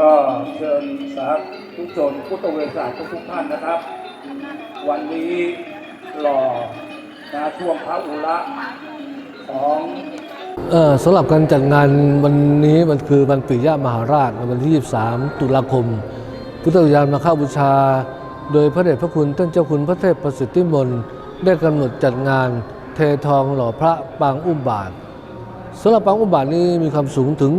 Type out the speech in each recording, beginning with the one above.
ก็เชิญสาธุชนพุทธเวสาทุกทุกท่านนะครับ วันนี้หล่อนะช่วงพระอุระของเอ่อสำหรับการจัดงานวันนี้มันคือวันปิยมหาราชในวันที่ 23 ตุลาคม พุทธยานมาเข้าบูชา โดยพระเดชพระคุณท่านเจ้าคุณพระเทพประสิทธิมนต์ได้กำหนดจัดงานเททองหล่อพระปางอุ้มบาทสำหรับปางอุ้มบาทนี้มีความสูงถึง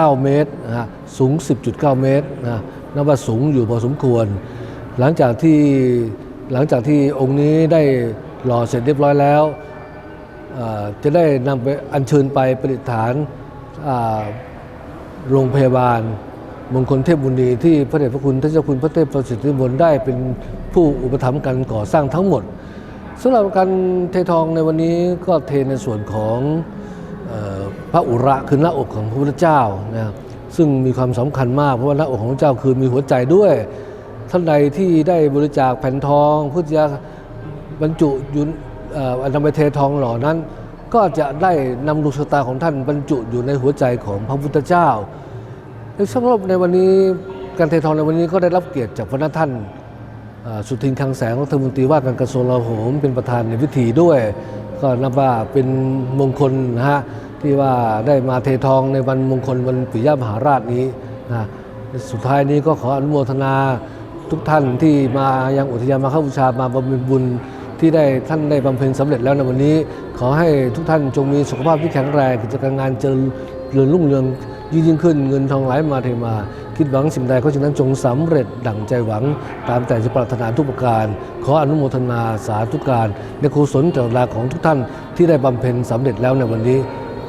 9 เมตรนะฮะสูง 10.9 เมตรนะนับว่าสูงอยู่พอสมควร หลังจากที่หลังจากที่องค์นี้ได้หล่อเสร็จเรียบร้อยแล้ว จะได้นำไปอัญเชิญไปประดิษฐานโรงพยาบาล มงคลเทพบุญดีที่พระเดชพระคุณท่านเจ้าคุณพระเทพประสิทธิมนได้เป็นผู้อุปถัมภ์การก่อสร้างทั้งหมดสำหรับการเททองในวันนี้ก็เทในส่วนของ พระอุระคือหน้าอกของพระพุทธเจ้านะครับซึ่งมีความสำคัญมากเพราะว่าหน้าอกของพระเจ้าคือมีหัวใจด้วย ท่านใดที่ได้บริจาคแผ่นทองเพื่อจะบรรจุยู่เอ่อนำไปเททองหล่อนั้น ก็จะได้นำดวงชะตาของท่านบรรจุอยู่ในหัวใจของพระพุทธเจ้าในสำหรับในวันนี้การเททองในวันนี้ก็ได้รับเกียรติจากพระท่านสุทินคังแสงรัฐมนตรีว่าการกระทรวงกลาโหมเป็นประธานในพิธีด้วย ก็นับว่าเป็นมงคลนะฮะ ที่ว่าได้มาเททองในวันมงคลวันปิยมหาราชนี้นะสุดท้ายนี้ก็ขออนุโมทนาทุกท่านที่มายังอุทยานมาเข้าบูชามาบำเพ็ญบุญที่ได้ท่านได้บำเพ็ญสำเร็จแล้วในวันนี้ ขอให้ทุกท่านจงมีสุขภาพที่แข็งแรงกิจการงานเจริญรุ่งเรืองยิ่งยิ่งขึ้นเงินทองไหลมาเทมา คิดหวังสิ่งใดก็ฉะนั้นจงสำเร็จดั่งใจหวังตามแต่จะปรารถนาทุกประการ ขออนุโมทนาสาธุการในกุศลจรลาของทุกท่านที่ได้บำเพ็ญสำเร็จแล้วในวันนี้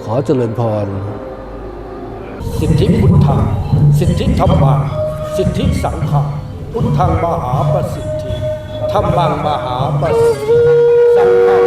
ขอเจริญพร สิทธิพุทธังสิทธิธรรมังสิทธิสังฆังพุทธังมหาประสิทธิธรรมังมหาประสิทธิสังฆัง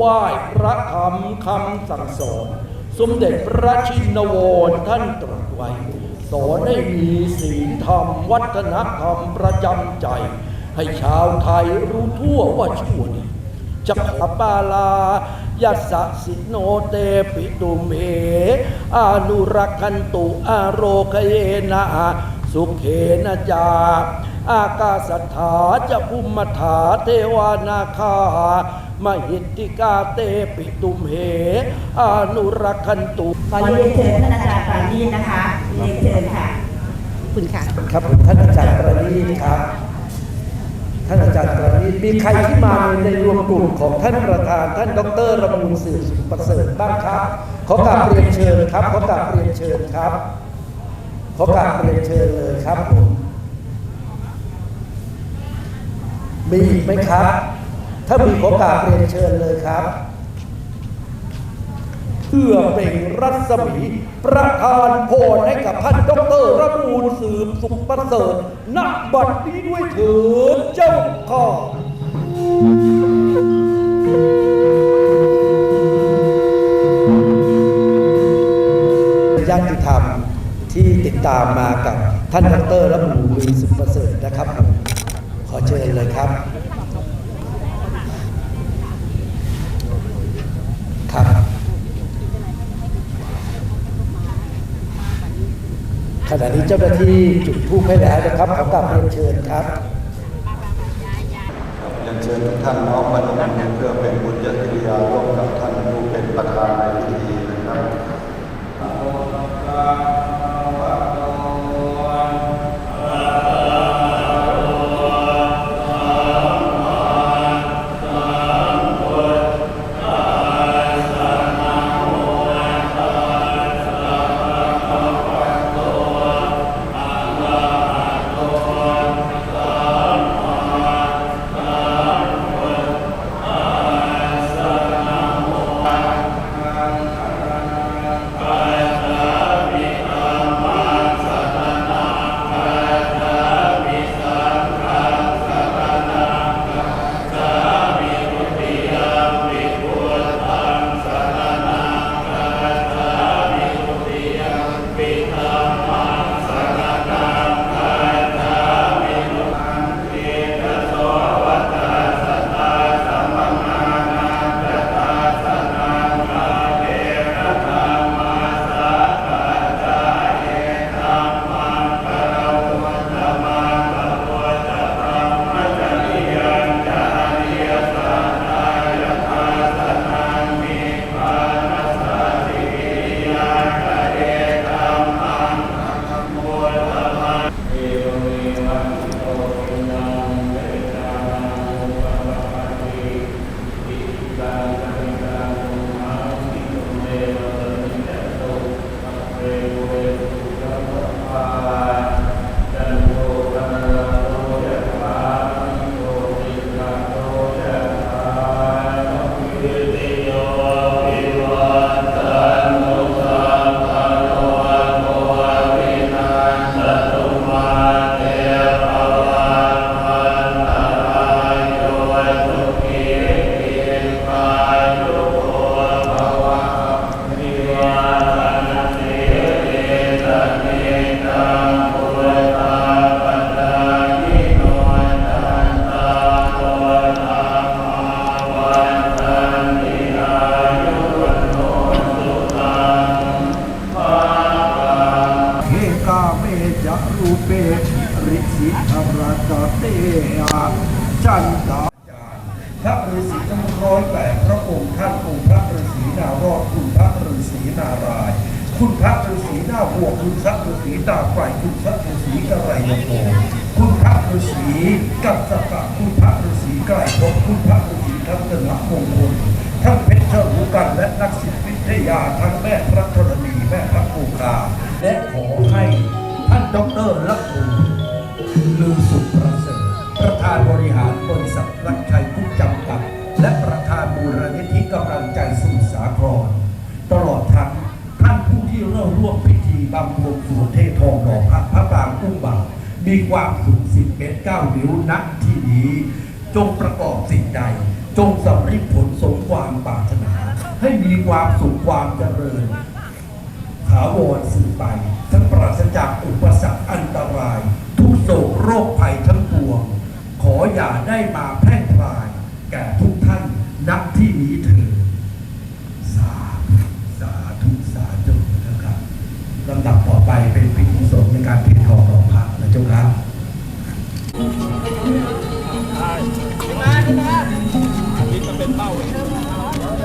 ไหว้พระธรรมคำสั่งสอน สมเด็จพระชินวรท่านตรัสไว้ สอนให้มีศีลธรรมวัฒนธรรมประจำใจ ให้ชาวไทยรู้ทั่วว่าชั่วดีจะขอปาลายัสสะสิโนเตปิตุมเหอานุรักขันตุอาโรคเยนะสุเขนะจา อากาศถาจะภูมิถาเทวานาคา มหิตติกาเตปิตุมเหอานุรักขันตุขอเรียนเชิญท่านอาจารย์ปราณีตนะคะเรียนเชิญค่ะขอบคุณค่ะครับผมท่านอาจารย์ประณีตครับ ท่านอาจารย์ประณีตมีใครที่มาในรวมกลุ่มของท่านประธาน ท่านดรระมูลสื่อสุขประเสริฐบ้างครับ ขอกราบเรียนเชิญครับ ขอกราบเรียนเชิญครับ ขอกราบเรียนเชิญเลยครับผมมีอีกไหมครับ ถ้ามีขอกราบเรียนเชิญเลยครับเพื่อเปล่งรัศมี ประทานพรให้กับท่านดอกเตอรระมูลสืบสุขประเสริฐณบัดนี้ด้วยเถิดเจ้าข้าญาติธรรมที่ติดตามมากับท่านดอกเตอรระมูลสืบประเสริฐนะครับ ขอเชิญเลยครับ ขณะนี้เจ้าหน้าที่จุดทูปให้แล้วนะครับขอกราบเรียนเชิญครับเรียนเชิญทุกท่านน้อมมาลงเพื่อ ยักรูเปริสิธราตเตอาจันตาจารพระฤาษีทั้งร้อยแปดพระองค์ท่านองค์พระฤาษีนารอดคุณพระฤาษีนารายคุณพระฤาษีหน้าบัวคุณพระฤาษีตาไฟคุณพระฤาษีกระไรยลโกคุณพระฤาษีกัสสะคุณพระฤาษีไกลพบคุณพระฤาษีทั้งตนะมงคลทั้งเพชรเจ้หูกันและนักศิลปวิทยาทั้งแม่พระธรณีแม่พระปูกาและขอให้ ดอกเตอรละภูลือสุประเสริฐประธานบริหารบริษัทรักชัยกุ๊กจำกัด และประธานมูลนิธิกำลังใจสมุทรสาครตลอดทั้งท่านผู้ที่เริ่มร่วมพิธีบำบวงสวงเททองหล่อพระพระปรางกุ้งบ่าวมีความสุขสิบเมตรเก้านิ้วนักที่นี้ จงประกอบสิ่งใด จงสำเร็จผลสมความปรารถนา ให้มีความสุขความเจริญ ถาวรสืบไป ทั้งปราศจากอุปสรรคอันตราย ทุกโศกโรคภัยทั้งปวง ขออย่าได้มาแพร่งพราย แก่ทุกท่านนักที่นี้เถิดสาธุสาธุสาธุนะครับลำดับต่อไปเป็นพิธีสงในการเททองหล่อพระนะเจ้าครับเด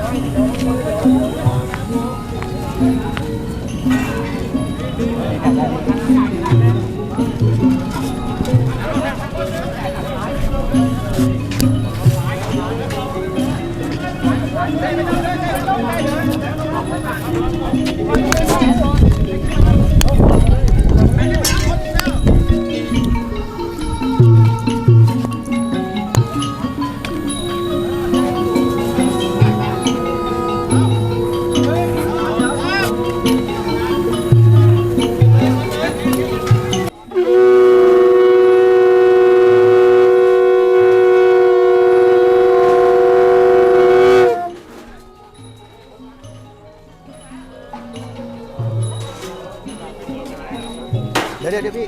ี๋ยวเดี๋ยวเดี๋ย ว